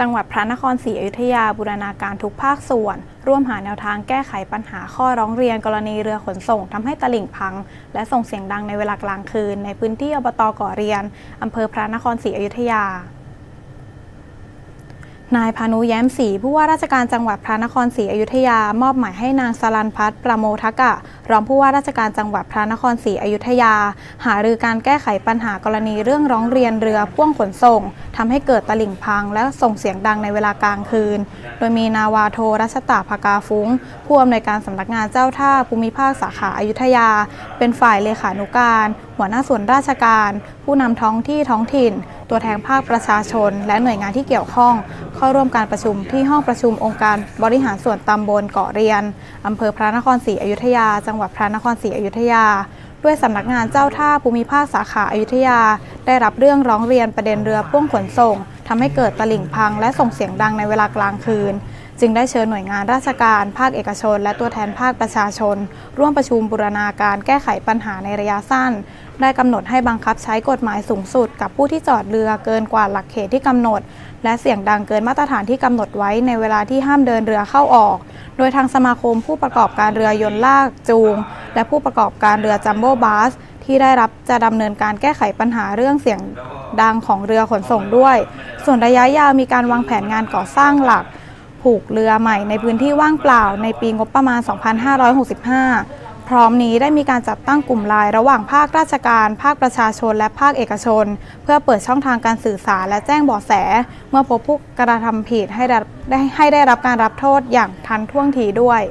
จังหวัดพระนครศรีอยุธยาบูรณาการทุกภาคส่วน ร่วมหาแนวทางแก้ไขปัญหาข้อร้องเรียนกรณีเรือขนส่งทำให้ตลิ่งพัง และส่งเสียงดังในเวลากลางคืน ในพื้นที่อบตก่อเรียนอำเภอพระนครศรีอยุธยา นายพานุแย้มศรีผู้ว่าราชการจังหวัดพระนครศรีอยุธยามอบหมายให้นางสลันพัฒน์ประโมทกะ รองผู้ว่าราชการจังหวัดพระนครศรีอยุธยา หารือการแก้ไขปัญหากรณีเรื่องร้องเรียนเรือพ่วงขนส่งทำให้เกิดตลิ่งพังและส่งเสียงดังในเวลากลางคืน โดยมีนาวาโทรัชตาภากาฟุ้ง ผู้อำนวยการสำนักงานเจ้าท่าภูมิภาคสาขาอายุทยา เป็นฝ่ายเลขานุการ หัวหน้าส่วนราชการ ผู้นำท้องที่ท้องถิ่น ตัวแทนภาคประชาชน และหน่วยงานที่เกี่ยวข้อง เข้าร่วมการประชุมที่ห้องประชุมองค์การบริหารส่วนตำบลเกาะเรียนอำเภอพระนครศรีอยุธยา จังหวัดพระนครศรีอยุธยา ด้วยสำนักงานเจ้าท่าภูมิภาคสาขาอายุทยา ได้รับเรื่องร้องเรียนประเด็นเรือพ่วงขนส่งทำให้เกิดตลิ่งพังและส่งเสียงดังในเวลากลางคืน จึงได้เชิญหน่วยงานราชการ ภาคเอกชน และตัวแทนภาคประชาชน ร่วมประชุมบูรณาการแก้ไขปัญหาในระยะสั้น ได้กำหนดให้บังคับใช้กฎหมายสูงสุด กับผู้ที่จอดเรือเกินกว่าหลักเขตที่กำหนด และเสียงดังเกินมาตรฐานที่กำหนดไว้ในเวลาที่ห้ามเดินเรือเข้าออก โดยทางสมาคมผู้ประกอบการเรือยนต์ลากจูง และผู้ประกอบการเรือจัมโบ้บาสที่ได้รับจะดำเนินการแก้ไขปัญหาเรื่องเสียงดังของเรือขนส่งด้วย ส่วนระยะยาวมีการวางแผนงานก่อสร้างหลัก ผูกเรือใหม่ในพื้นที่ว่างเปล่าในปีงบประมาณ 2565 พร้อมนี้ได้มีการจัดตั้งกลุ่มไลน์ระหว่างภาคราชการ ภาคประชาชน และภาคเอกชน เพื่อเปิดช่องทางการสื่อสารและแจ้งเบาะแส เมื่อพบผู้กระทำผิดให้ได้ให้ได้รับการรับโทษอย่างทันท่วงทีด้วย